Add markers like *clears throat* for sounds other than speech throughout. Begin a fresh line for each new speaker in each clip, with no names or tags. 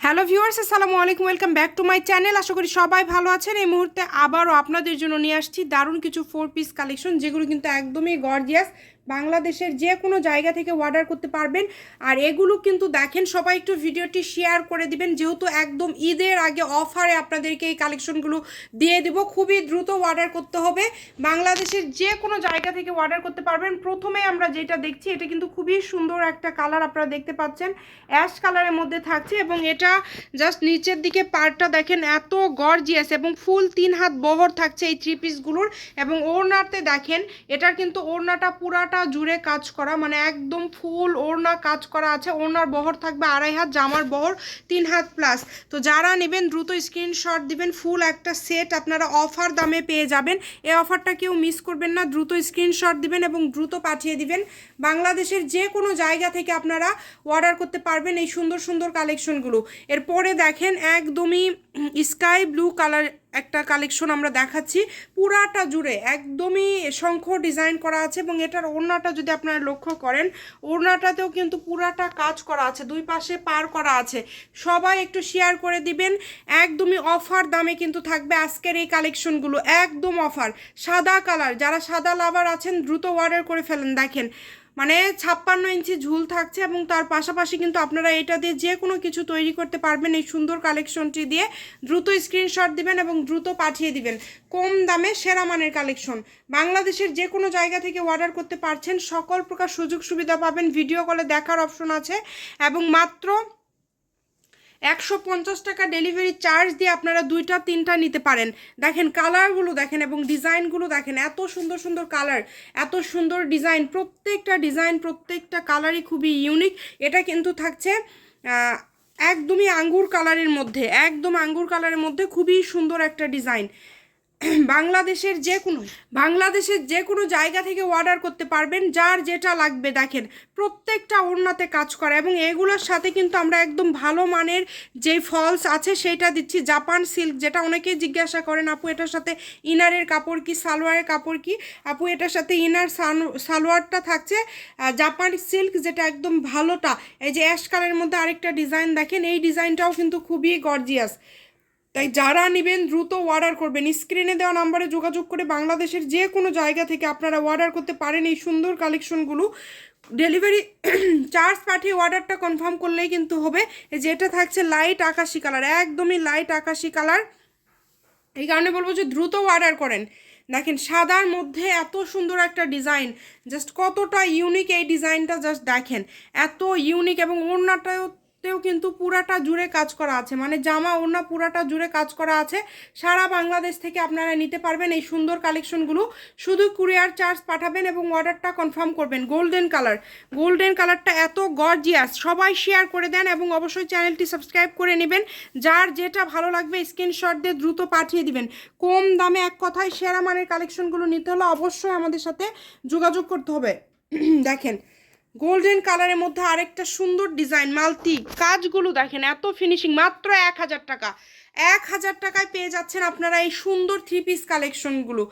Hello viewers, আসসালামু আলাইকুম, welcome back to my channel. আশা করি সবাই ভালো আছেন। এই মুহূর্তে আবারও আপনাদের জন্য নিয়ে আসছি দারুণ কিছু ফোর পিস কালেকশন যেগুলো কিন্তু একদমই গর্জিয়াস বাংলাদেশের যে কোনো জায়গা থেকে অর্ডার করতে পারবেন। আর এগুলো কিন্তু দেখেন, সবাই একটু ভিডিওটি শেয়ার করে দিবেন। যেহেতু একদম ঈদের আগে অফারে আপনাদেরকে এই কালেকশনগুলো দিয়ে দিব, খুবই দ্রুত অর্ডার করতে হবে। বাংলাদেশের যে কোনো জায়গা থেকে অর্ডার করতে পারবেন। প্রথমে আমরা যেটা দেখছি, এটা কিন্তু খুবই সুন্দর একটা কালার আপনারা দেখতে পাচ্ছেন। অ্যাশ কালারের মধ্যে থাকছে এবং এটা জাস্ট নিচের দিকে পার্টটা দেখেন, এত গর্জিয়াস এবং ফুল তিন হাত বহর থাকছে এই থ্রি পিসগুলোর এবং ওড়নাতে দেখেন, এটার কিন্তু ওড়নাটা পুরাটা জুড়ে কাজ করা মানে একদম ফুল ওড়না কাজ করা আছে। ওড়নার বহর থাকবে আড়াই হাত, জামার বহর তিন হাত প্লাস তো যারা নেবেন দ্রুত স্ক্রিনশট দিবেন ফুল একটা সেট আপনারা অফার দামে পেয়ে যাবেন। এই অফারটা কেউ মিস করবেন না, দ্রুত স্ক্রিনশট দিবেন এবং দ্রুত পাঠিয়ে দিবেন। বাংলাদেশের যে কোনো জায়গা থেকে আপনারা অর্ডার করতে পারবেন এই সুন্দর সুন্দর কালেকশনগুলো এরপরে দেখেন একদমই স্কাই ব্লু কালার একটা কালেকশন আমরা দেখাচ্ছি। পুরাটা জুড়ে একদমই শঙ্খ ডিজাইন করা আছে এবং এটার ওড়নাটা যদি আপনারা লক্ষ্য করেন, ওড়নাটাতেও কিন্তু পুরাটা কাজ করা আছে, দুই পাশে পার করা আছে। সবাই একটু শেয়ার করে দিবেন, একদমই অফার দামে কিন্তু থাকবে আজকের এই কালেকশনগুলো একদম অফার সাদা কালার যারা সাদা লাভার আছেন দ্রুত অর্ডার করে ফেলেন। দেখেন মানে ছাপ্পান্ন ইঞ্চি ঝুল থাকছে এবং তার পাশাপাশি কিন্তু আপনারা এটা দিয়ে যে কোনো কিছু তৈরি করতে পারবেন এই সুন্দর কালেকশনটি দিয়ে। দ্রুত স্ক্রিনশট দিবেন এবং দ্রুত পাঠিয়ে দিবেন। কম দামে সেরা মানের কালেকশন। বাংলাদেশের যে কোনো জায়গা থেকে অর্ডার করতে পারছেন, সকল প্রকার সুযোগ সুবিধা পাবেন ভিডিও কলে দেখার অপশন আছে এবং মাত্র একশো পঞ্চাশ টাকা ডেলিভারি চার্জ দিয়ে আপনারা দুইটা, তিনটা নিতে পারেন। দেখেন কালারগুলো দেখেন এবং ডিজাইনগুলো দেখেন, এত সুন্দর সুন্দর কালার এত সুন্দর ডিজাইন প্রত্যেকটা ডিজাইন প্রত্যেকটা কালারই খুবই ইউনিক এটা কিন্তু থাকছে একদমই আঙ্গুর কালারের মধ্যে, একদম আঙ্গুর কালারের মধ্যে খুবই সুন্দর একটা ডিজাইন *clears throat* বাংলাদেশের যে কোনো বাংলাদেশের যে কোনো জায়গা থেকে অর্ডার করতে পারবেন, যার যেটা লাগবে দেখেন, প্রত্যেকটা ওড়নাতে কাজ করে এবং এগুলোর সাথে কিন্তু আমরা একদম ভালো মানের যে ফলস আছে সেটা দিচ্ছি। জাপান সিল্ক যেটা অনেকেই জিজ্ঞাসা করেন, আপু, এটার সাথে ইনারের কাপড় কি, সালোয়ারের কাপড় কি? আপু, এটার সাথে ইনার সালোয়ারটা থাকছে। জাপান সিল্ক যেটা একদম ভালোটা, এই যে অ্যাশ কালারের মধ্যে আরেকটা ডিজাইন দেখেন, এই ডিজাইনটাও কিন্তু খুবই গর্জিয়াস তাই যারা নেবেন দ্রুত অর্ডার করবেন। স্ক্রিনে দেওয়া নাম্বারে যোগাযোগ করে বাংলাদেশের যে কোনো জায়গা থেকে আপনারা অর্ডার করতে পারেন এই সুন্দর কালেকশনগুলো ডেলিভারি চার্জ পাঠিয়ে অর্ডারটা কনফার্ম করলেই কিন্তু হবে। এই যে এটা থাকছে লাইট আকাশি কালার একদমই লাইট আকাশি কালার এই কারণে বলব যে দ্রুত অর্ডার করেন। দেখেন সাদার মধ্যে এত সুন্দর একটা ডিজাইন জাস্ট কতটা ইউনিক এই ডিজাইনটা জাস্ট দেখেন। এত ইউনিক এবং ওড়নাটাও তেও কিন্তু পুরাটা জুড়ে কাজ করা আছে। মানে জামা ওড়না পুরাটা জুড়ে কাজ করা আছে। সারা বাংলাদেশ থেকে আপনারা নিতে পারবেন এই সুন্দর কালেকশনগুলো। শুধু কুরিয়ার চার্জ পাঠাবেন এবং অর্ডারটা কনফার্ম করবেন। Golden colour. গোল্ডেন কালারটা এত গর্জিয়াস। সবাই শেয়ার করে দেন এবং অবশ্যই চ্যানেলটি সাবস্ক্রাইব করে নেবেন। যার যেটা ভালো লাগবে স্ক্রিনশট দিয়ে দ্রুত পাঠিয়ে দিবেন। কম দামে এক কথায় সেরা মানের কালেকশনগুলো নিতে হলে অবশ্যই আমাদের সাথে যোগাযোগ করতে হবে। *clears throat* দেখেন। গোল্ডেন কালারের মধ্যে আরেকটা সুন্দর ডিজাইন মালতি কাজগুলো দেখেন, এত ফিনিশিং মাত্র এক হাজার টাকা। এক হাজার টাকায় পেয়ে যাচ্ছেন আপনারা এই সুন্দর থ্রি পিস কালেকশনগুলো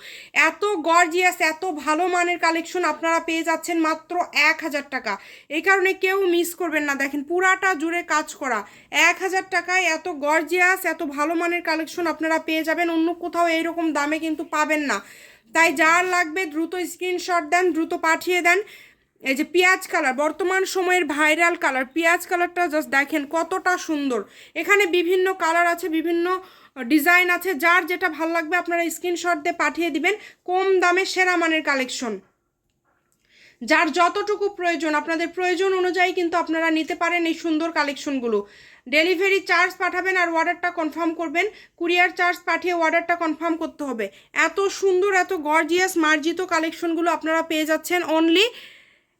এত গর্জিয়াস এত ভালো মানের কালেকশন আপনারা পেয়ে যাচ্ছেন মাত্র এক হাজার টাকা। এই কারণে কেউ মিস করবেন না। দেখেন, পুরাটা জুড়ে কাজ করা। এক হাজার টাকায় এত গর্জিয়াস এত ভালো মানের কালেকশন আপনারা পেয়ে যাবেন। অন্য কোথাও এইরকম দামে কিন্তু পাবেন না। তাই যার লাগবে দ্রুত স্ক্রিনশট দেন, দ্রুত পাঠিয়ে দেন। এই যে পেঁয়াজ কালার, বর্তমান সময়ের ভাইরাল কালার, পেঁয়াজ কালারটা জাস্ট দেখেন কতটা সুন্দর। এখানে বিভিন্ন কালার আছে, বিভিন্ন ডিজাইন আছে, যার যেটা ভালো লাগবে আপনারা স্ক্রিনশট দিয়ে পাঠিয়ে দিবেন, কম দামে সেরা মানের কালেকশন যার যতটুকু প্রয়োজন, আপনাদের প্রয়োজন অনুযায়ী কিন্তু আপনারা নিতে পারেন এই সুন্দর কালেকশনগুলো ডেলিভারি চার্জ পাঠাবেন আর অর্ডারটা কনফার্ম করবেন কুরিয়ার চার্জ পাঠিয়ে অর্ডারটা কনফার্ম করতে হবে। এত সুন্দর, এত গর্জিয়াস মার্জিত কালেকশনগুলো আপনারা পেয়ে যাচ্ছেন অনলি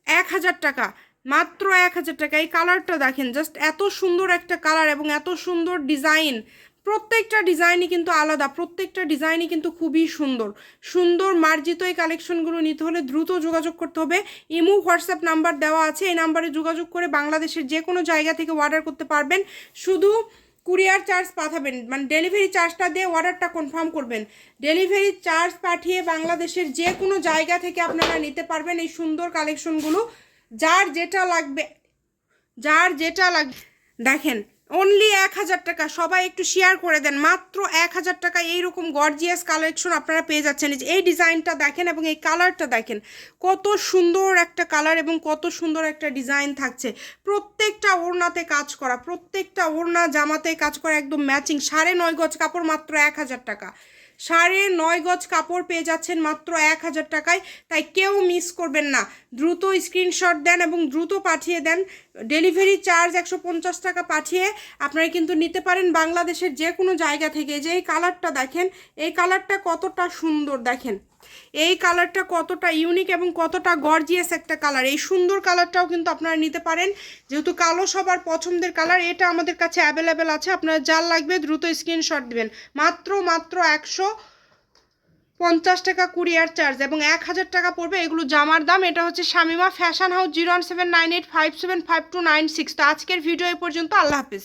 এক হাজার টাকা, মাত্র এক হাজার টাকা। এই কালারটা দেখেন জাস্ট এত সুন্দর একটা কালার এবং এত সুন্দর ডিজাইন। প্রত্যেকটা ডিজাইনই কিন্তু আলাদা, প্রত্যেকটা ডিজাইনই কিন্তু খুবই সুন্দর। সুন্দর মার্জিত এই কালেকশনগুলো নিতে হলে দ্রুত যোগাযোগ করতে হবে। ইমু, হোয়াটসঅ্যাপ নাম্বার দেওয়া আছে, এই নাম্বারে যোগাযোগ করে বাংলাদেশের যে কোনো জায়গা থেকে অর্ডার করতে পারবেন। শুধু কুরিয়ার চার্জ পাঠাবেন মানে ডেলিভারি চার্জটা দিয়ে অর্ডারটা কনফার্ম করবেন। ডেলিভারি চার্জ পাঠিয়ে বাংলাদেশের যে কোনো জায়গা থেকে আপনারা নিতে পারবেন এই সুন্দর কালেকশনগুলো যার যেটা লাগবে, যার যেটা লাগবে, দেখেন অনলি এক হাজার টাকা। সবাই একটু শেয়ার করে দেন। মাত্র এক হাজার টাকা এইরকম গর্জিয়াস কালেকশন আপনারা পেয়ে যাচ্ছেন। এই ডিজাইনটা দেখেন এবং এই কালারটা দেখেন। কত সুন্দর একটা কালার এবং কত সুন্দর একটা ডিজাইন থাকছে। প্রত্যেকটা ওড়নাতে কাজ করা, প্রত্যেকটা ওড়না জামাতে কাজ করা, একদম ম্যাচিং সাড়ে নয় গজ কাপড় মাত্র এক হাজার টাকা। সাড়ে নয় গজ কাপড় পেয়ে যাচ্ছেন মাত্র এক হাজার টাকায়। তাই কেউ মিস করবেন না। দ্রুত স্ক্রিনশট দেন এবং দ্রুত পাঠিয়ে দেন। ডেলিভারি চার্জ একশো পঞ্চাশ টাকা পাঠিয়ে আপনারা কিন্তু নিতে পারেন বাংলাদেশের যে কোনো জায়গা থেকে। যে এই কালারটা দেখেন, এই কালারটা কতটা সুন্দর দেখেন। এই কালারটা কতটা ইউনিক এবং কতটা গর্জিয়াস একটা কালার। এই সুন্দর কালারটাও কিন্তু আপনারা নিতে পারেন। যেহেতু কালো সবার পছন্দের কালার, এটা আমাদের কাছে অ্যাভেলেবেল আছে। আপনারা যার লাগবে দ্রুত স্ক্রিনশট দেবেন। মাত্র মাত্র একশো পঞ্চাশ টাকা কুরিয়ার চার্জ এবং এক হাজার টাকা পড়বে এগুলো জামার দাম। এটা হচ্ছে Shamima fashion house zero one seven nine eight five seven five two nine six তো আজকের ভিডিও এই পর্যন্ত। আল্লাহ হাফিজ।